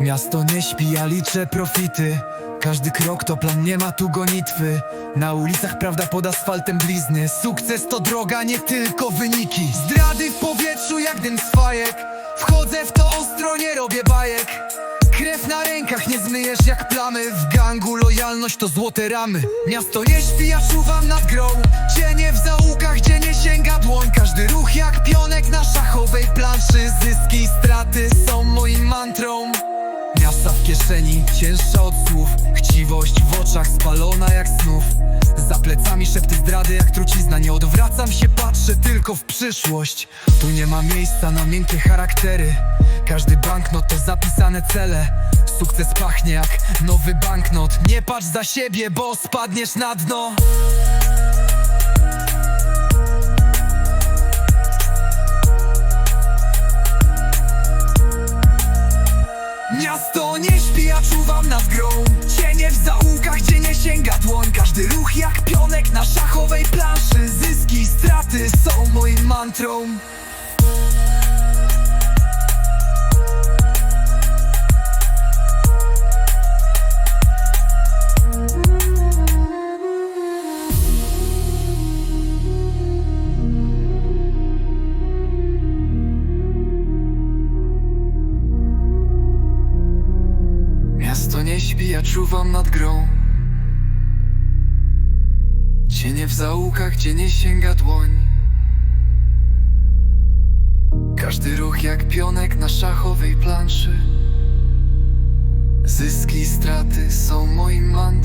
Miasto nie śpi, ja liczę profity. Każdy krok to plan, nie ma tu gonitwy. Na ulicach prawda pod asfaltem blizny. Sukces to droga, nie tylko wyniki. Zdrady w powietrzu jak dym z fajek. Wchodzę w to ostro, nie robię bajek. Krew na rękach nie zmyjesz jak plamy. W gangu lojalność to złote ramy. Miasto nie śpi, ja czuwam nad grą. Cienie w zaułkach, gdzie nie sięga dłoń. Każdy ruch jak pionek na szachowej planszy. Zyski i straty są moim kieszeni, cięższa od słów. Chciwość w oczach, spalona jak snów. Za plecami szepty zdrady jak trucizna. Nie odwracam się, patrzę tylko w przyszłość. Tu nie ma miejsca na miękkie charaktery. Każdy banknot to zapisane cele. Sukces pachnie jak nowy banknot. Nie patrz za siebie, bo spadniesz na dno. Miasto nie ja czuwam nad grą. Cienie w zaułkach, gdzie nie sięga dłoń. Każdy ruch jak pionek na szachowej planszy. Zyski straty są moim mantrą śpi, ja czuwam nad grą Cienie w zaułkach, gdzie nie sięga dłoń. Każdy ruch jak pionek na szachowej planszy. Zyski i straty są moim mantrą